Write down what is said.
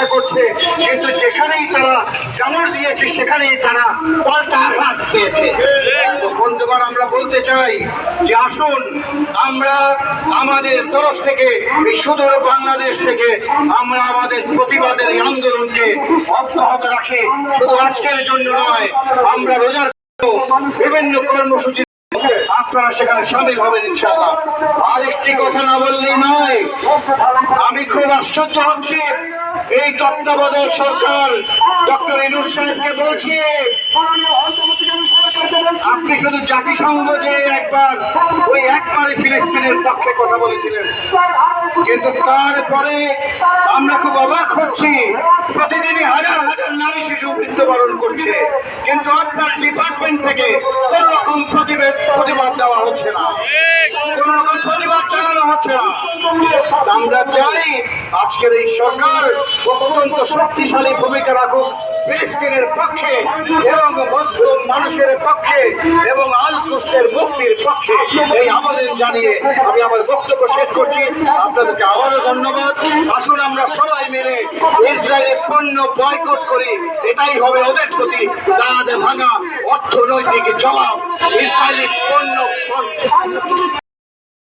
চেষ্টা করছে, কিন্তু যেখানেই তারা কামড় দিয়েছে, সেখানেই তারা পাল্টা আঘাত পেয়েছে। বন্ধুগণ, আমরা বলতে চাই যে আসুন, আমরা আমাদের তরফ থেকে, এই সুদূর বাংলাদেশ থেকে, আমরা আমাদের প্রতিবাদের আন্দোলনকে অব্যাহত রাখি। শুধু আজকের জন্য নয়, আমরা রোজার বিভিন্ন কর্মসূচি আপনারা সেখানে সামিল হবেন ইনশাআল্লাহ। আর একটি কথা না বললেই নয়, আমি খুব আশ্চর্য হচ্ছি। এই তত্ত্বাবধায়ক সরকার, ডক্টর ইনুর সাহেবকে বলছি, আপনি শুধু জাতিসংঘ যে একবার ওই একবারে ফিলিস্তিনের পক্ষে কথা বলেছিলেন। কিন্তু তারপরে আমরা খুব অবাক হচ্ছি, প্রতিদিনই হাজার হাজার নারী শিশু মৃত্যুবরণ করছে। কিন্তু আপনার ডিপার্টমেন্ট থেকে কোন রকম প্রতিবাদ দেওয়া হচ্ছে না। কোন রকম প্রতিবাদ জানানো হচ্ছে না। আমরা চাই আজকের এই সরকার অত্যন্ত শক্তিশালী ভূমিকা রাখুক। ফিলিস্তিনের পক্ষে এবং মধ্যম মানুষের পক্ষে এবং আল কুসের মুক্তির পক্ষে। এই আমাদের জানিয়ে আমি আমার বক্তব্য শেষ করছি। আপনাদেরকে আবারও ধন্যবাদ। আসুন আমরা সবাই মিলে ইসরায়েলের পণ্য বয়কট করি। এটাই হবে ওদের প্রতি তাদের ভাঙা অর্থনৈতিক জবাব। ইসরায়েলি পণ্য